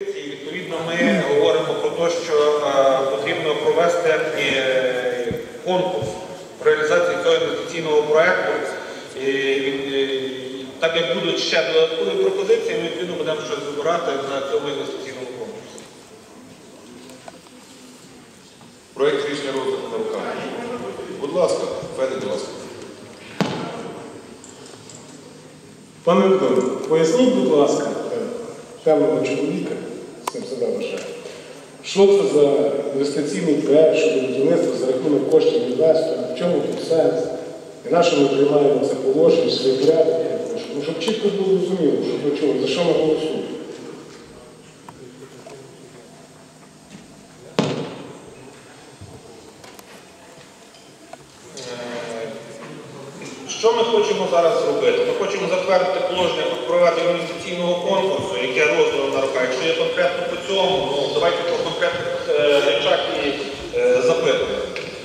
І відповідно ми говоримо про те, що е, потрібно провести е, конкурс реалізації цього інвестиційного проєкту. Е, так як будуть ще додаткові пропозиції, ми відповідно будемо щось вибирати на цьому інвестиційному конкурсі. Проект рішення розгляду на руках. Будь ласка, Федір, будь ласка. Пане Миколо, поясніть, будь ласка, певного чоловіка, що це за інвестиційний проєкт щодо будівництва за рахунок коштів інвестора, в чому тут сенс, і на що ми приймаємо це положення, свій порядок. Щоб чітко було зрозуміло, щоб ви чули, за що ми голосуємо. Е, Що ми хочемо зараз зробити? Ми хочемо затвердити положення про проведення інвестиційного конкурсу, яке роздано на руках. Якщо є конкретно по цьому, ну давайте по конкретних е, речах і е, запитуємо.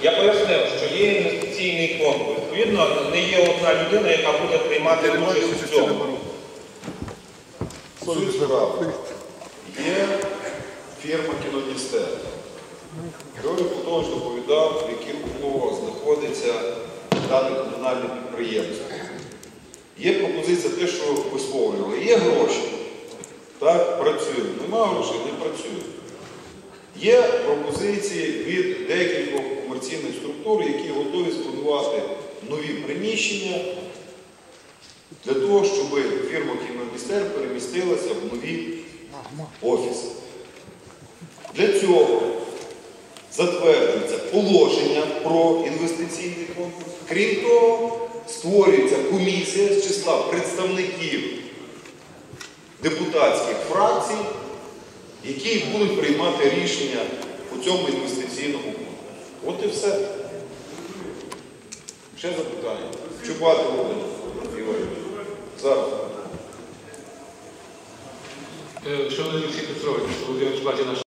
Я пояснив, що є інвестиційний конкурс. Відповідно, не є одна людина, яка буде приймати участь у цьому. Суть справи. Є фірма Кінодістер. Георгій Платонович доповідав, в яких умовах знаходиться дане комунальне підприємство. Є пропозиція те, що висловлювали. Є гроші. Так, працюємо. Нема грошей, не працюємо. Є пропозиції від декількох комерційних структур, які готові спланувати нові приміщення для того, щоб фірма Кіномістер перемістилася в нові офіси. Для цього затверджується положення про інвестиційний конкурс. Крім того, створюється комісія з числа представників депутатських фракцій, які будуть приймати рішення у цьому інвестиційному конкурсі. От і все. Ще запитання. Чубати Володимир Ігорович. Зараз. Шановний Олексій Петрович, Володимир Чубаті, наш